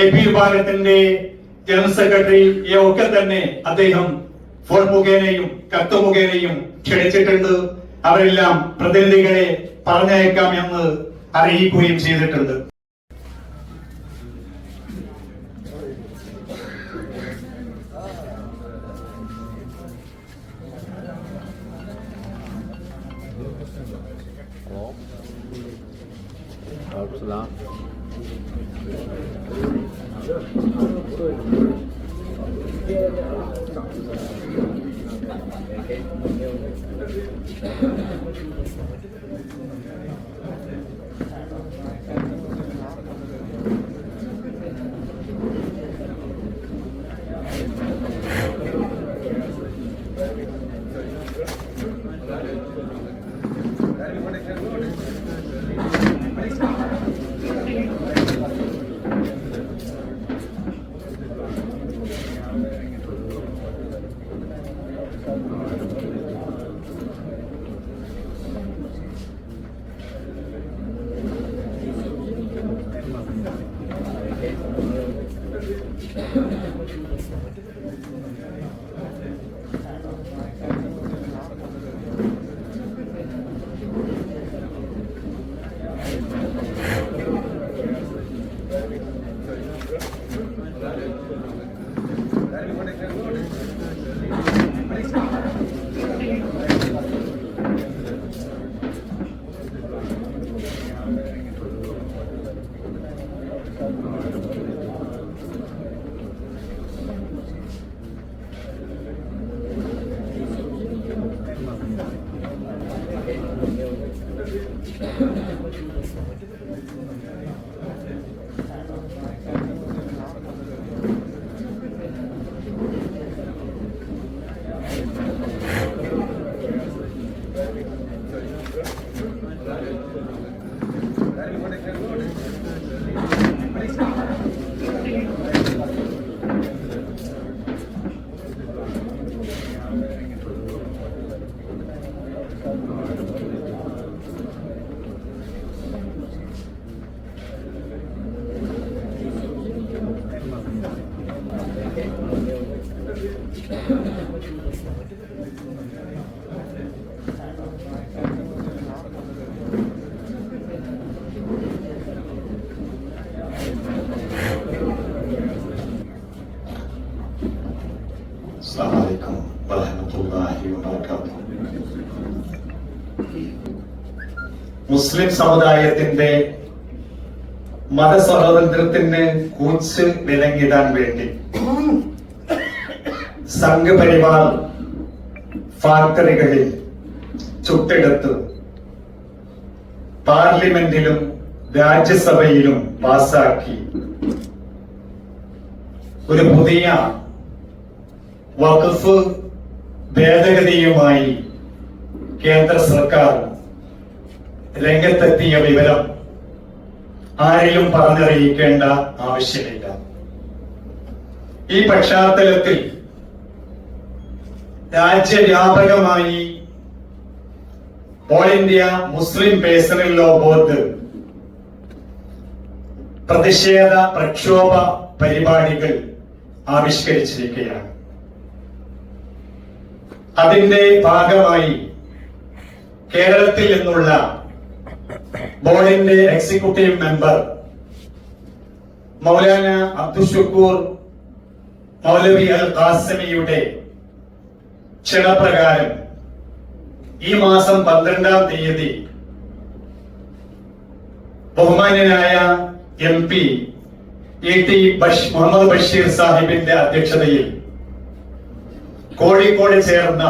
A P വിഭാഗത്തിന്റെ general secretary ഒക്കെ തന്നെ അദ്ദേഹം ഫോൺ മുഖേനയും കത്ത് മുഖേനയും ക്ഷണിച്ചിട്ടുണ്ട്. അവരെല്ലാം പ്രതിനിധികളെ പറഞ്ഞയക്കാം എന്ന് അറിയിക്കുകയും ചെയ്തിട്ടുണ്ട്. Absalam. Okay. മുസ്ലിം സമുദായത്തിന്റെ മതസ്വാതന്ത്ര്യത്തിന് കൂച്ച് വിലങ്ങിടാൻ വേണ്ടി സംഘപരിവാർ ഫാക്ടറികളിൽ ചുട്ടെടുത്ത്. പാർലമെന്റിലും രാജ്യസഭയിലും പാസാക്കി. ഒരു പുതിയ വഖഫ് ഭേദഗതിയുമായി കേന്ദ്ര സർക്കാർ രംഗത്തെത്തിയ വിവരം ആരെയും പറഞ്ഞറിയിക്കേണ്ട ആവശ്യമില്ല. ഈ പശ്ചാത്തലത്തിൽ രാജ്യവ്യാപകമായി all India Muslim personal law board പ്രതിഷേധ പ്രക്ഷോഭ പരിപാടികൾ ആവിഷ്കരിച്ചിരിക്കുകയാണ്. അതിന്റെ ഭാഗമായി കേരളത്തിൽ നിന്നുള്ള ബോർഡിന്റെ എക്സിക്യൂട്ടീവ് മെമ്പർ മൗലാന അബ്ദുഷക്കൂർ മൗലവി അൽ ഖാസമിയുടെ ക്ഷണപ്രകാരം ഈ മാസം പന്ത്രണ്ടാം തീയതി ബഹുമാന്യനായ എം പി ടി ബഷ് മുഹമ്മദ് ബഷീർ സാഹിബിന്റെ അധ്യക്ഷതയിൽ കോഴിക്കോട് ചേർന്ന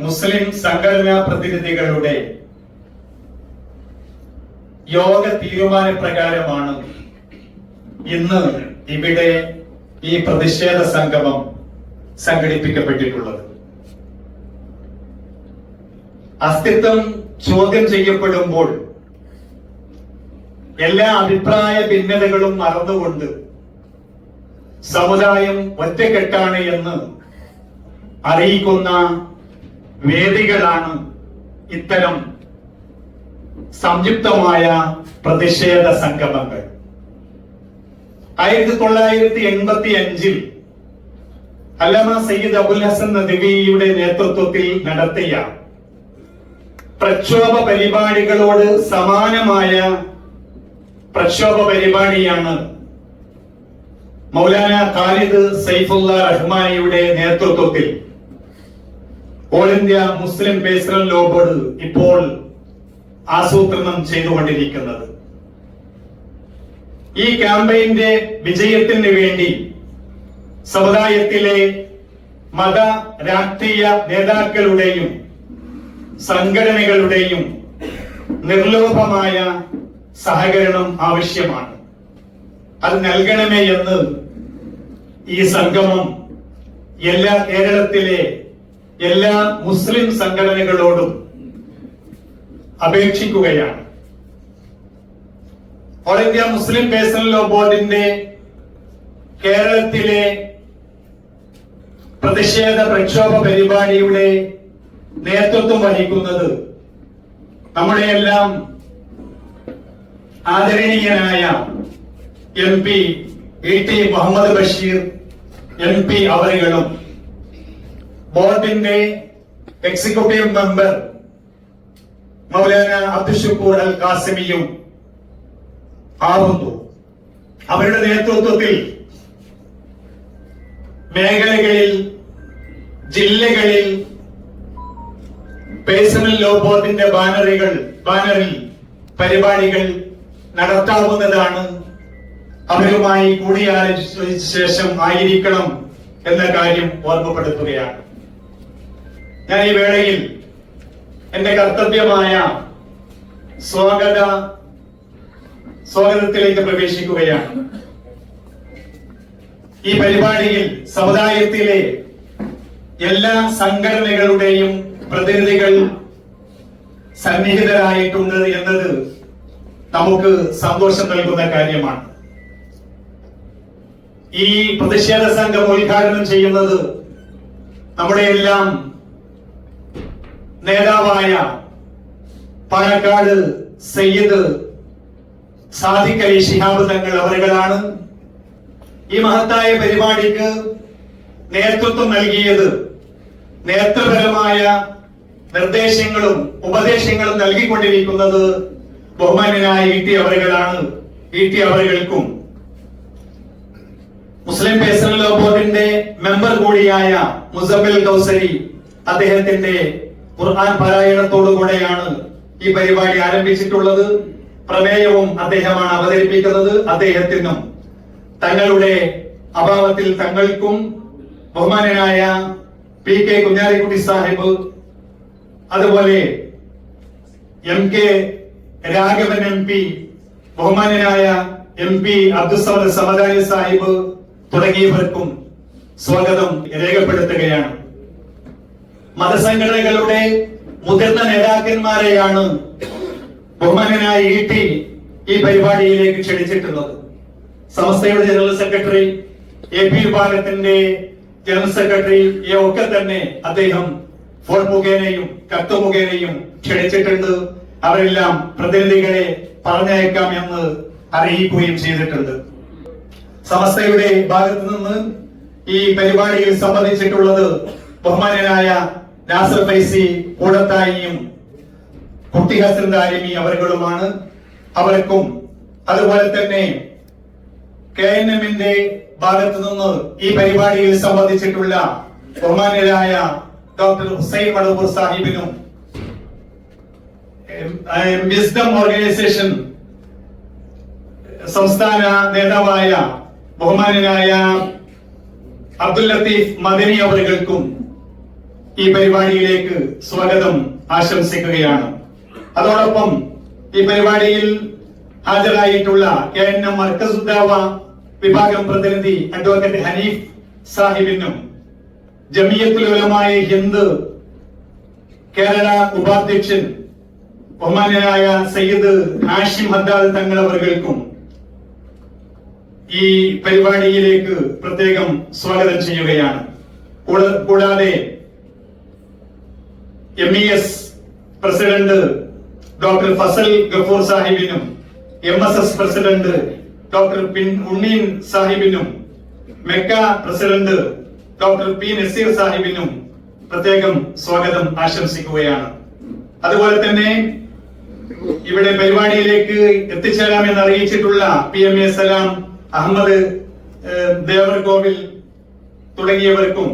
മുസ്ലിം സംഘടനാ പ്രതിനിധികളുടെ യോഗ തീരുമാനപ്രകാരമാണ് ഇന്ന് ഇവിടെ ഈ പ്രതിഷേധ സംഗമം സംഘടിപ്പിക്കപ്പെട്ടിട്ടുള്ളത്. അസ്തിത്വം ചോദ്യം ചെയ്യപ്പെടുമ്പോൾ എല്ലാ അഭിപ്രായ ഭിന്നതകളും മറന്നുകൊണ്ട് സമുദായം ഒറ്റക്കെട്ടാണ് എന്ന് അറിയിക്കുന്ന വേദികളാണ് ഇത്തരം സംയുക്തമായ പ്രതിഷേധ സംഗമങ്ങൾ. ആയിരത്തി തൊള്ളായിരത്തി എൺപത്തി അഞ്ചിൽ അല്ലമ സയ്യിദ് അബുൽ ഹസൻ നദിവിയുടെ നേതൃത്വത്തിൽ നടത്തിയ പ്രക്ഷോഭ പരിപാടികളോട് സമാനമായ പ്രക്ഷോഭ പരിപാടിയാണ് മൗലാന ഖാലിദ് സൈഫുള്ള റഹ്മാനിയുടെ നേതൃത്വത്തിൽ all India Muslim personal law board ഇപ്പോൾ ആസൂത്രണം ചെയ്തുകൊണ്ടിരിക്കുന്നത്. ഈ ക്യാമ്പയിന്റെ വിജയത്തിന് വേണ്ടി സമുദായത്തിലെ മത രാഷ്ട്രീയ നേതാക്കളുടെയും സംഘടനകളുടെയും നിർലോഭമായ സഹകരണം ആവശ്യമാണ്. അത് നൽകണമേ എന്ന് ഈ സംഗമം എല്ലാ കേരളത്തിലെ എല്ലാ മുസ്ലിം സംഘടനകളോടും അപേക്ഷിക്കുകയാണ്. All India Muslim personal law ബോർഡിന്റെ കേരളത്തിലെ പ്രതിഷേധ പ്രക്ഷോഭ പരിപാടിയുടെ നേതൃത്വം വഹിക്കുന്നത് നമ്മുടെ എല്ലാം ആദരണീയനായ M P T Muhammad Basheer M P അവരുകളും ബോർഡിന്റെ എക്സിക്യൂട്ടീവ് മെമ്പർ മൗലാന അബ്ദുഷക്കൂർ അൽ കാസിമിയും ആവുന്നു. അവരുടെ നേതൃത്വത്തിൽ മേഖലകളിൽ ജില്ലകളിൽ പേഴ്സണൽ ലോ ബോർഡിന്റെ ബാനറുകൾ ബാനറിൽ പരിപാടികൾ നടത്താവുന്നതാണ്. അവരുമായി കൂടിയാലോചിച്ച ശേഷം ആയിരിക്കണം എന്ന കാര്യം ഓർമ്മപ്പെടുത്തുകയാണ്. ഞാൻ ഈ വേളയിൽ എന്റെ കർത്തവ്യമായ സ്വാഗത സ്വാഗതത്തിലേക്ക് പ്രവേശിക്കുകയാണ്. ഈ പരിപാടിയിൽ സമുദായത്തിലെ എല്ലാ സംഘടനകളുടെയും പ്രതിനിധികൾ സന്നിഹിതരായിട്ടുണ്ട് എന്നത് നമുക്ക് സന്തോഷം നൽകുന്ന കാര്യമാണ്. ഈ പ്രതിഷേധ സംഘം ഉദ്ഘാടനം ചെയ്യുന്നത് നമ്മുടെ എല്ലാം നേതാവായ പാലക്കാട് സയ്യിദ് സാദിഖ് അലി ഷിഹാബ് തങ്ങൾ അവരുകളാണ്. ഈ മഹത്തായ പരിപാടിക്ക് നേതൃത്വം നൽകിയത് നേതൃപരമായ നിർദ്ദേശങ്ങളും ഉപദേശങ്ങളും നൽകിക്കൊണ്ടിരിക്കുന്നത് ബഹുമാനായ ഇ ടി അവരുകളാണ്. ഇ ടി അവരുകൾക്കും മുസ്ലിം പേഴ്സണൽ ബോർഡിന്റെ മെമ്പർ കൂടിയായ മുസബിൽ കൗസരി അദ്ദേഹത്തിന്റെ ഖുർആൻ പാരായണത്തോടുകൂടെയാണ് ഈ പരിപാടി ആരംഭിച്ചിട്ടുള്ളത്. പ്രമേയവും അദ്ദേഹമാണ് അവതരിപ്പിക്കുന്നത്. അദ്ദേഹത്തിനും തങ്ങളുടെ അഭാവത്തിൽ തങ്ങൾക്കും ബഹുമാനനായ പി കെ കുഞ്ഞാലിക്കുട്ടി സാഹിബ് അതുപോലെ M K Raghavan M P ബഹുമാനനായ എം പി അബ്ദുസമദ് സമദാനി സാഹിബ് തുടങ്ങിയവർക്കും സ്വാഗതം രേഖപ്പെടുത്തുകയാണ്. മതസംഘടനകളുടെ മുതിർന്ന നേതാക്കന്മാരെയാണ് ബഹുമാനനായ ഇ ടി ഈ പരിപാടിയിലേക്ക് ക്ഷണിച്ചിട്ടുള്ളത്. സമസ്തയുടെ ജനറൽ സെക്രട്ടറി എ പി വിഭാഗത്തിന്റെ ജനറൽ സെക്രട്ടറി ഒക്കെ തന്നെ അദ്ദേഹം ഫോൺ മുഖേനയും കത്ത് മുഖേനയും ക്ഷണിച്ചിട്ടുണ്ട്. അവരെല്ലാം പ്രതിനിധികളെ പറഞ്ഞയക്കാം എന്ന് അറിയിക്കുകയും ചെയ്തിട്ടുണ്ട്. സമസ്തയുടെ ഭാഗത്ത് നിന്ന് ഈ പരിപാടിയിൽ സംബന്ധിച്ചിട്ടുള്ളത് ബഹുമാനനായ നാസർ ഫൈസി കൂടത്തായിയും കുട്ടി ഹസൻ ആലിമി അവരുകളുമാണ്. അവർക്കും അതുപോലെ തന്നെ കെ എൻ എമ്മിന്റെ ഭാഗത്തു നിന്ന് ഈ പരിപാടിയിൽ സംബന്ധിച്ചിട്ടുള്ള ബഹുമാനരായ ഡോക്ടർ ഹുസൈൻ മടവൂർ സാഹിബിനും വിസ്ഡം ഓർഗനൈസേഷൻ സംസ്ഥാന നേതാവായ ബഹുമാനനായ അബ്ദുൽ ലത്തീഫ് മദനി അവരുകൾക്കും ഈ പരിപാടിയിലേക്ക് സ്വാഗതം ആശംസിക്കുകയാണ്. അതോടൊപ്പം ഈ പരിപാടിയിൽ ഹാജരായിട്ടുള്ള കെ എൻ എം മർക്കസുദ്ദാവ വിഭാഗം പ്രതിനിധി അഡ്വക്കേറ്റ് ഹനീഫ് സാഹിബിനും ജമിയത്തുൽ ഉലമായ ഹിന്ദ് കേരള ഉപാധ്യക്ഷൻ ബഹുമാനായ സയ്യിദ് ഹാഷിം ഹദ്ദാൽ തങ്ങൾ അവർക്കും ഈ പരിപാടിയിലേക്ക് പ്രത്യേകം സ്വാഗതം ചെയ്യുകയാണ്. കൂടാതെ M E S president doctor Fazal Gafoor സാഹിബിനും M S S president doctor പിൻ ഉണ്ണീൻ സാഹിബിനും Mecca president doctor P Naseer സാഹിബിനും പ്രത്യേകം സ്വാഗതം ആശംസിക്കുകയാണ്. അതുപോലെ തന്നെ ഇവിടെ പരിപാടിയിലേക്ക് എത്തിച്ചേരാമെന്ന് അറിയിച്ചിട്ടുള്ള P M A Salam Ahammad Devarkovil തുടങ്ങിയവർക്കും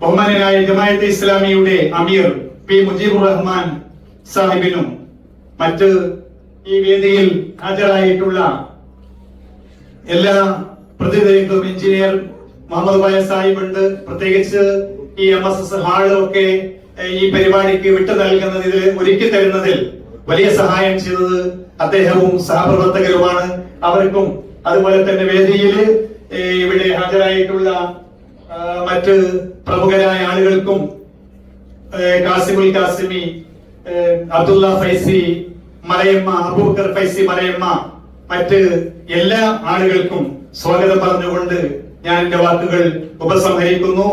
ബഹുമാനനായ ജമായത്ത് ഇസ്ലാമിയുടെ അമീർ പി മുജീബുർ റഹ്മാൻ സാഹിബിനും മറ്റ് ഈ വേദിയിൽ ഹാജരായിട്ടുള്ള എല്ലാ പ്രതിനിധികൾക്കും എഞ്ചിനീയർ മുഹമ്മദ് ബായ സാഹിബ് ഉണ്ട്. പ്രത്യേകിച്ച് ഈ എം എസ് എസ് ഹാളൊക്കെ ഈ പരിപാടിക്ക് വിട്ടു നൽകുന്നതിൽ ഒരുക്കി തരുന്നതിൽ വലിയ സഹായം ചെയ്തത് അദ്ദേഹവും സഹപ്രവർത്തകരുമാണ്. അവർക്കും അതുപോലെ തന്നെ വേദിയിൽ ഇവിടെ ഹാജരായിട്ടുള്ള മറ്റ് പ്രമുഖരായ ആളുകൾക്കും കാസിമുൽ കാസിമി അബ്ദുള്ള ഫൈസി മലയമ്മ അബൂക്കർ ഫൈസി മലയമ്മ മറ്റ് എല്ലാ ആളുകൾക്കും സ്വാഗതം പറഞ്ഞുകൊണ്ട് ഞാൻ എന്റെ വാക്കുകൾ ഉപസംഹരിക്കുന്നു.